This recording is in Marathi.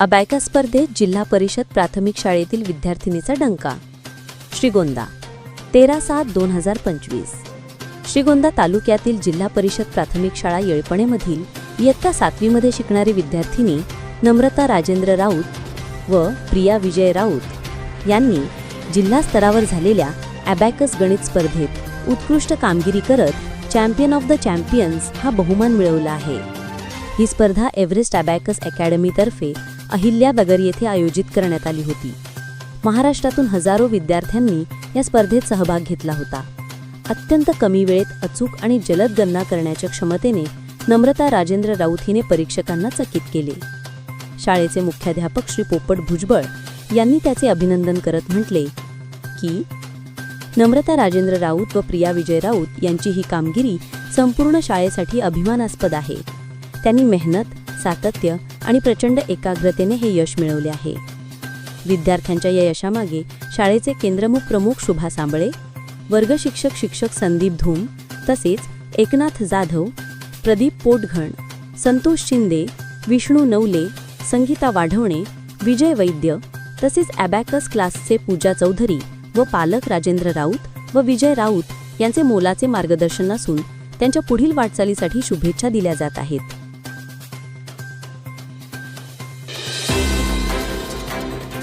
अबॅका स्पर्धेत जिल्हा परिषद प्राथमिक शाळेतील विद्यार्थिनीचा डंका. श्रीगोंदा तेरा सात दोन हजार पंचवीस. श्रीगोंदा तालुक्यातील जिल्हा परिषद प्राथमिक शाळा येळपणेमधील इयत्ता सातवीमध्ये शिकणारी विद्यार्थिनी नम्रता राजेंद्र राऊत व प्रिया विजय राऊत यांनी जिल्हा स्तरावर झालेल्या ॲबॅकस गणित स्पर्धेत उत्कृष्ट कामगिरी करत चॅम्पियन ऑफ द चॅम्पियन्स हा बहुमान मिळवला आहे. ही स्पर्धा एव्हरेस्ट अबॅकस अकॅडमीतर्फे अहिल्यानगर येथे आयोजित करण्यात आली होती. महाराष्ट्रातून हजारो विद्यार्थ्यांनी या स्पर्धेत सहभाग घेतला होता. अत्यंत कमी वेळेत अचूक आणि जलद गणना करण्याच्या क्षमतेने नम्रता राजेंद्र राऊत हिने परीक्षकांना चकित केले. शाळेचे मुख्याध्यापक श्री पोपट भुजबळ यांनी त्याचे अभिनंदन करत म्हटले की नम्रता राजेंद्र राऊत व प्रिया विजय राऊत यांची ही कामगिरी संपूर्ण शाळेसाठी अभिमानास्पद आहे. त्यांनी मेहनत सातत्य आणि प्रचंड एकाग्रतेने हे यश मिळवले आहे. विद्यार्थ्यांच्या या यशामागे शाळेचे केंद्रमुख प्रमुख शुभा सांबळे वर्गशिक्षक शिक्षक शिक्षक संदीप धूम तसेच एकनाथ जाधव प्रदीप पोटघण संतोष शिंदे विष्णू नवले संगीता वाढवणे विजय वैद्य तसेच ॲबॅकस क्लासचे पूजा चौधरी व पालक राजेंद्र राऊत व विजय राऊत यांचे मोलाचे मार्गदर्शन असून त्यांच्या पुढील वाटचालीसाठी शुभेच्छा दिल्या जात आहेत.